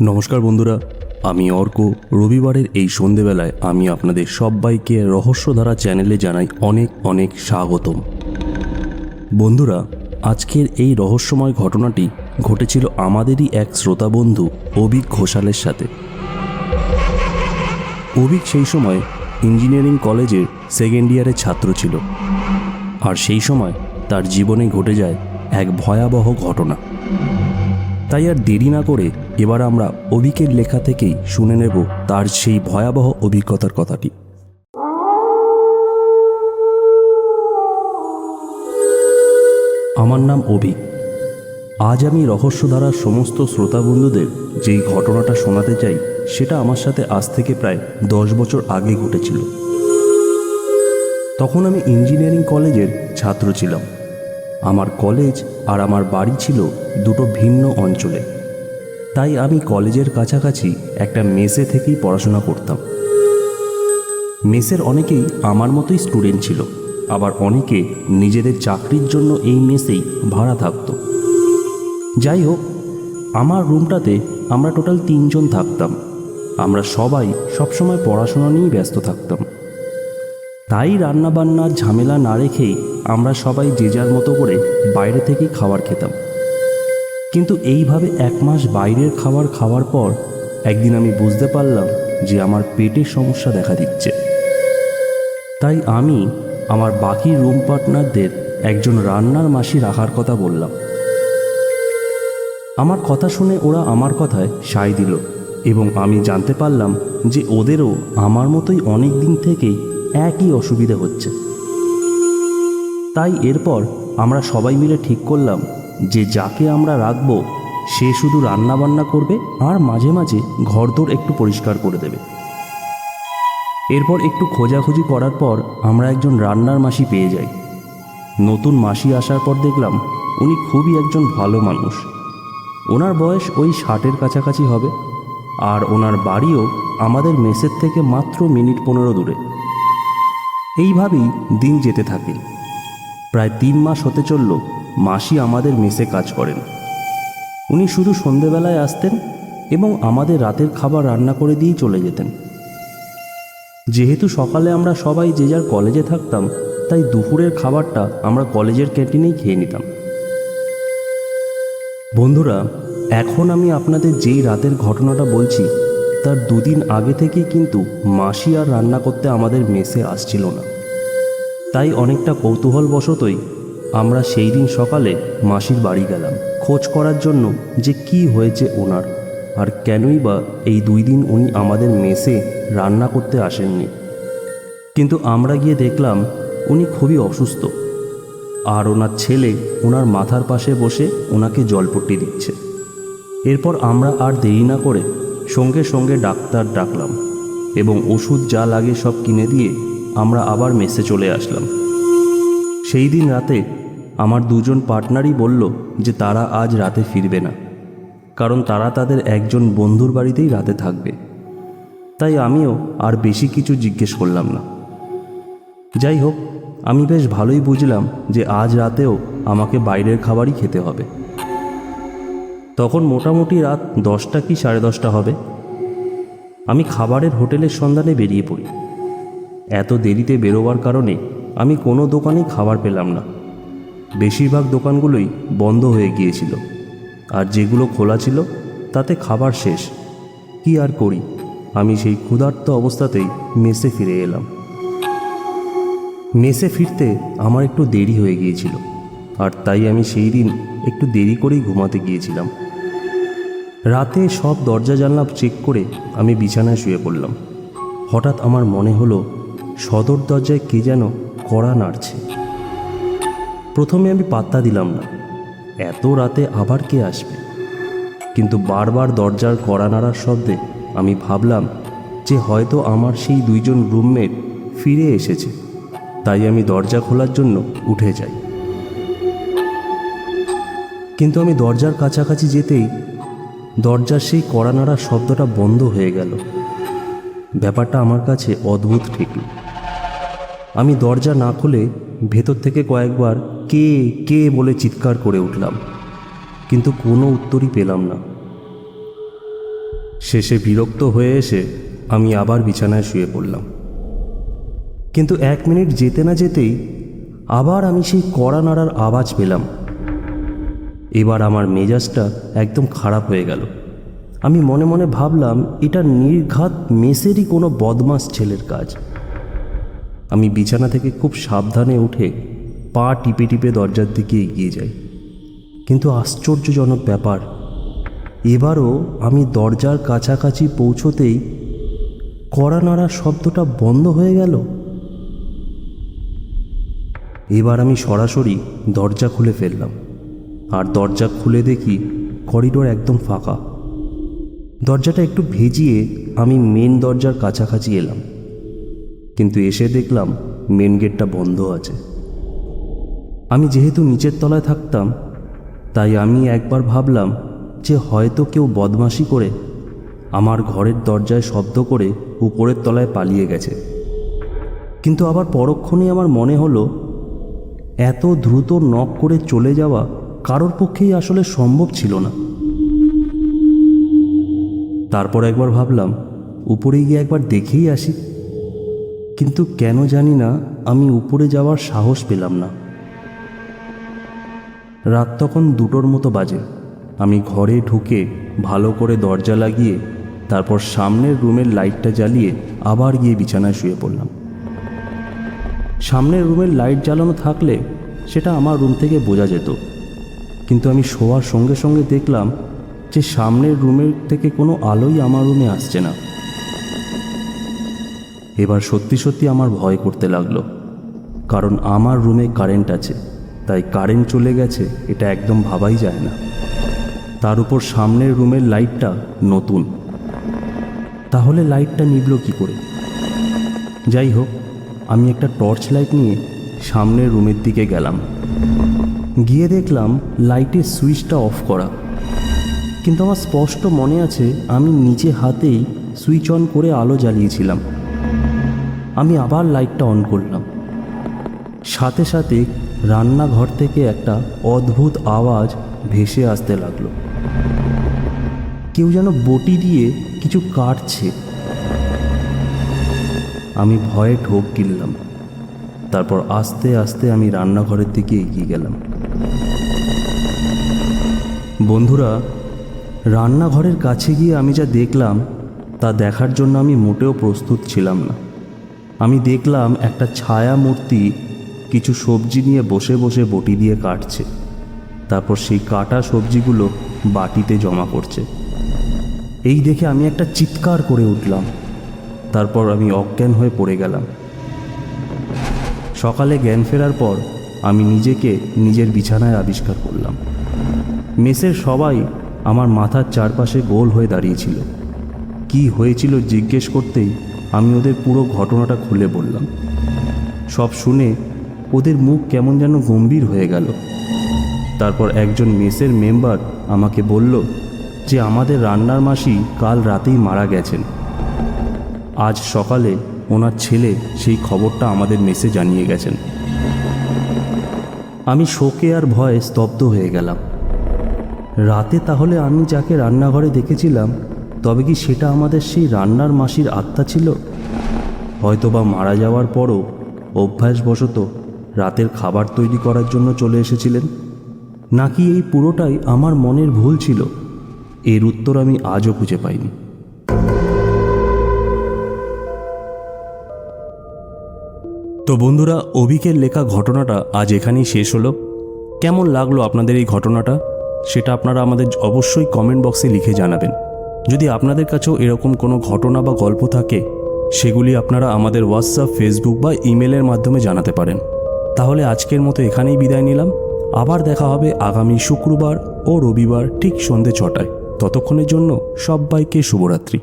নমস্কার বন্ধুরা, আমি অর্ক। রবিবারের এই সন্ধেবেলায় আমি আপনাদের সবাইকে রহস্যধারা চ্যানেলে জানাই অনেক অনেক স্বাগতম। বন্ধুরা, আজকের এই রহস্যময় ঘটনাটি ঘটেছিল আমাদেরই এক শ্রোতা বন্ধু অভিক ঘোষালের সাথে। অভিক সেই সময় ইঞ্জিনিয়ারিং কলেজের সেকেন্ড ইয়ারের ছাত্র ছিল। আর সেই সময় তার জীবনে ঘটে যায় এক ভয়াবহ ঘটনা। তাই আর দেরি না করে এবার আমরা অভিকের লেখা থেকেই শুনে নেব তার সেই ভয়াবহ অভিজ্ঞতার কথাটি। আমার নাম অভিক আজ আমি রহস্যধারার সমস্ত শ্রোতা বন্ধুদের যেই ঘটনাটা শোনাতে চাই সেটা আমার সাথে আজ থেকে প্রায় দশ বছর আগে ঘটেছিল। তখন আমি ইঞ্জিনিয়ারিং কলেজের ছাত্র ছিলাম। আমার কলেজ আর আমার বাড়ি ছিল দুটো ভিন্ন অঞ্চলে। তাই আমি কলেজের কাছাকাছি একটা মেসে থেকেই পড়াশোনা করতাম। মেসের অনেকেই আমার মতোই স্টুডেন্ট ছিল, আবার অনেকে নিজেদের চাকরির জন্য এই মেসেই ভাড়া থাকতো। যাই হোক, আমার রুমটাতে আমরা টোটাল তিনজন থাকতাম। আমরা সবাই সবসময় পড়াশোনা নিয়েই ব্যস্ত থাকতাম। তাই রান্নাবান্নার ঝামেলা না রেখেই আমরা সবাই যে যার মতো করে বাইরে থেকেই খাবার খেতাম। কিন্তু এইভাবে এক মাস বাইরের খাবার খাওয়ার পর একদিন আমি বুঝতে পারলাম যে আমার পেটের সমস্যা দেখা দিচ্ছে। তাই আমি আমার বাকি রুম পার্টনারদের একজন রান্নার মাসি রাখার কথা বললাম। আমার কথা শুনে ওরা আমার কথায় সায় দিল। এবং আমি জানতে পারলাম যে ওদেরও আমার মতোই অনেক দিন থেকেই একই অসুবিধা হচ্ছে। তাই এরপর আমরা সবাই মিলে ঠিক করলাম যে যাকে আমরা রাখব, সে শুধু রান্না বান্না করবে আর মাঝে মাঝে ঘরদোর একটু পরিষ্কার করে দেবে। এরপর একটু খোঁজাখুঁজি করার পর আমরা একজন রান্নার মাসি পেয়ে যাই। নতুন মাসি আসার পর দেখলাম উনি খুবই একজন ভালো মানুষ। ওনার বয়স ওই ষাটের কাছাকাছি হবে। আর ওনার বাড়িও আমাদের মেসের থেকে মাত্র মিনিট পনেরো দূরে। এইভাবেই দিন যেতে থাকে। প্রায় তিন মাস হতে চলল মাসি আমাদের মেসে কাজ করেন। উনি শুধু সন্ধেবেলায় আসতেন এবং আমাদের রাতের খাবার রান্না করে দিয়েই চলে যেতেন। যেহেতু সকালে আমরা সবাই যে যার কলেজে থাকতাম, তাই দুপুরের খাবারটা আমরা কলেজের ক্যান্টিনেই খেয়ে নিতাম। বন্ধুরা এখন আমি আপনাদের যেই রাতের ঘটনাটা বলছি, তার দুদিন আগে থেকেই কিন্তু মাসি আর রান্না করতে আমাদের মেসে আসছিল না। তাই অনেকটা কৌতূহলবশতই আমরা সেই দিন সকালে মাসির বাড়ি গেলাম। খোঁজ করার জন্য যে কি হয়েছে ওনার, আর কেনই বা এই দুই দিন উনি আমাদের মেসে রান্না করতে আসেননি। কিন্তু আমরা গিয়ে দেখলাম উনি খুবই অসুস্থ, আর ওনার ছেলে ওনার মাথার পাশে বসে ওনাকে জলপট্টি দিচ্ছে। এরপর আমরা আর দেরি না করে সঙ্গে সঙ্গে ডাক্তার ডাকলাম এবং ওষুধ যা লাগে সব কিনে দিয়ে আমরা আবার মেসে চলে আসলাম। সেই দিন রাতে আমার দুজন পার্টনারই বলল যে তারা আজ রাতে ফিরবে না, কারণ তারা তাদের একজন বন্ধুর বাড়িতেই রাতে থাকবে। তাই আমিও আর বেশি কিছু জিজ্ঞেস করলাম না। যাই হোক, আমি বেশ ভালোই বুঝলাম যে আজ রাতেও আমাকে বাইরের খাবারই খেতে হবে। তখন মোটামুটি রাত দশটা কি সাড়ে দশটা হবে। আমি খাবারের হোটেলের সন্ধানে বেরিয়ে পড়ি। এত দেরিতে বেরোবার কারণে আমি কোনো দোকানেই খাবার পেলাম না। বেশিরভাগ দোকানগুলোই বন্ধ হয়ে গিয়েছিল। আর যেগুলো খোলা ছিল, তাতে খাবার শেষ। কি আর করি? আমি সেই ক্ষুধার্ত অবস্থাতেই মেসে ফিরে এলাম। মেসে ফিরতে আমার একটু দেরি হয়ে গিয়েছিল। আর তাই আমি সেই দিন একটু দেরি করেই ঘুমাতে গিয়েছিলাম। রাতে সব দরজা জানলা চেক করে আমি বিছানায় শুয়ে পড়লাম। হঠাৎ আমার মনে হলো, সদর দরজায় কে যেন কড়া নাড়ছে। প্রথমে আমি পাত্তা দিলাম না। এত রাতে আবার কে আসবে? কিন্তু বারবার দরজার কড়া নাড়ার শব্দে আমি ভাবলাম যে হয়তো আমার সেই দুইজন রুমমেট ফিরে এসেছে। তাই আমি দরজা খোলার জন্য উঠে যাই। কিন্তু আমি দরজার কাছাকাছি যেতেই দরজার সেই কড়া নাড়ার শব্দটা বন্ধ হয়ে গেল। ব্যাপারটা আমার কাছে অদ্ভুত ঠেকল আমি দরজা না খুলে ভেতর থেকে কয়েকবার কে কে বলে চিৎকার করে উঠলাম, কিন্তু কোনো উত্তরই পেলাম না। শেষে বিরক্ত হয়ে এসে আমি আবার বিছানায় শুয়ে পড়লাম। কিন্তু এক মিনিট যেতে না যেতেই আবার আমি সেই কড়া নাড়ার আওয়াজ পেলাম। এবার আমার মেজাজটা একদম খারাপ হয়ে গেল। আমি মনে মনে ভাবলাম, এটা নির্ঘাত মেসেরই কোনো বদমাস ছেলের কাজ। আমি বিছানা থেকে খুব সাবধানে উঠে পা টিপে টিপে দরজার দিকে এগিয়ে যাই। কিন্তু আশ্চর্যজনক ব্যাপার, এবারও আমি দরজার কাছাকাছি পৌঁছতেই কড়া নাড়ার শব্দটা বন্ধ হয়ে গেল। এবার আমি সরাসরি দরজা খুলে ফেললাম। আর দরজা খুলে দেখি করিডোর একদম ফাঁকা। দরজাটা একটু ভেজিয়ে আমি মেন দরজার কাছাকাছি এলাম। কিন্তু এসে দেখলাম মেন গেটটা বন্ধ আছে। আমি যেহেতু নিচের তলায় থাকতাম, তাই আমি একবার ভাবলাম যে হয়তো কেউ বদমাশি করে আমার ঘরের দরজায় শব্দ করে উপরের তলায় পালিয়ে গেছে। কিন্তু আবার পরক্ষণে আমার মনে হলো, এত দ্রুত নক করে চলে যাওয়া কারোর পক্ষেই আসলে সম্ভব ছিল না। তারপর একবার ভাবলাম, উপরে গিয়ে একবার দেখেই আসি। কিন্তু কেন জানি না, আমি উপরে যাওয়ার সাহস পেলাম না। রাত তখন দুটোর মতো বাজে। আমি ঘরে ঢুকে ভালো করে দরজা লাগিয়ে, তারপর সামনের রুমের লাইটটা জ্বালিয়ে আবার গিয়ে বিছানায় শুয়ে পড়লাম। সামনের রুমের লাইট জ্বালানো থাকলে সেটা আমার রুম থেকে বোঝা যেত। কিন্তু আমি শোয়ার সঙ্গে সঙ্গে দেখলাম যে সামনের রুমের থেকে কোনো আলোই আমার রুমে আসছে না। এবার সত্যি সত্যি আমার ভয় করতে লাগল, কারণ আমার রুমে কারেন্ট আছে, তাই কারেন্ট চলে গেছে এটা একদম ভাবাই যায় না। তার উপর সামনের রুমের লাইটটা নতুন। তাহলে লাইটটা নিবল কি করে? যাই হোক, আমি একটা টর্চ লাইট নিয়ে সামনের রুমের দিকে গেলাম। গিয়ে দেখলাম লাইটের সুইচটা অফ করা। কিন্তু আমার স্পষ্ট মনে আছে, আমি নিজে হাতেই সুইচ অন করে আলো জ্বালিয়েছিলাম। আমি আবার লাইটটা অন করলাম। সাথে সাথে রান্নাঘর থেকে একটা অদ্ভুত আওয়াজ ভেসে আসতে লাগল। কেউ যেন বটি দিয়ে কিছু কাটছে। আমি ভয়ে ঢোক গিললাম। তারপর আস্তে আস্তে আমি রান্নাঘরের দিকে এগিয়ে গেলাম। বন্ধুরা, রান্নাঘরের কাছে গিয়ে আমি যা দেখলাম, তা দেখার জন্য আমি মোটেও প্রস্তুত ছিলাম না। আমি দেখলাম একটা ছায়া মূর্তি কিছু সবজি নিয়ে বসে বসে বটি দিয়ে কাটছে। তারপর সেই কাটা সবজিগুলো বাটিতে জমা করছে এই দেখে আমি একটা চিৎকার করে উঠলাম। তারপর আমি অজ্ঞান হয়ে পড়ে গেলাম। সকালে জ্ঞান ফেরার পর আমি নিজেকে নিজের বিছানায় আবিষ্কার করলাম। মেসের সবাই আমার মাথার চারপাশে গোল হয়ে দাঁড়িয়েছিল। কি হয়েছিল জিজ্ঞেস করতেই আমি ওদের পুরো ঘটনাটা খুলে বললাম। সব শুনে ওদের মুখ কেমন যেন গম্ভীর হয়ে গেল। তারপর একজন মেসের মেম্বার আমাকে বলল যে আমাদের রান্নার মাসি কাল রাতেই মারা গেছেন। আজ সকালে ওনার ছেলে সেই খবরটা আমাদের মেসে জানিয়ে গেছেন। আমি শোকে আর ভয়ে স্তব্ধ হয়ে গেলাম। রাতে তাহলে আমি যাকে রান্নাঘরে দেখেছিলাম, তবে কি সেটা আমাদের সেই রান্নার মাসির আত্মা ছিল? হয়তোবা মারা যাওয়ার পরও অভ্যাসবশত রাতের খাবার তৈরি করার জন্য চলে এসেছিলেন। নাকি এই পুরোটাই আমার মনের ভুল ছিল? এর উত্তর আমি আজও খুঁজে পাইনি। তো বন্ধুরা, অভিকের লেখা ঘটনাটা আজ এখানেই শেষ হলো। কেমন লাগল আপনাদের এই ঘটনাটা? সেটা আপনারা আমাদের অবশ্যই কমেন্ট বক্সে লিখে জানাবেন। যদি আপনাদের কাছেও এরকম কোনো ঘটনা বা গল্প থাকে, সেগুলি আপনারা আমাদের হোয়াটসঅ্যাপ ফেসবুক বা ইমেলের মাধ্যমে জানাতে পারেন। তাহলে আজকের মতো এখানেই বিদায় নিলাম। আবার দেখা হবে আগামী শুক্রবার ও রবিবার ঠিক সন্ধে ছটায়। ততক্ষণের জন্য সবাইকে শুভরাত্রি।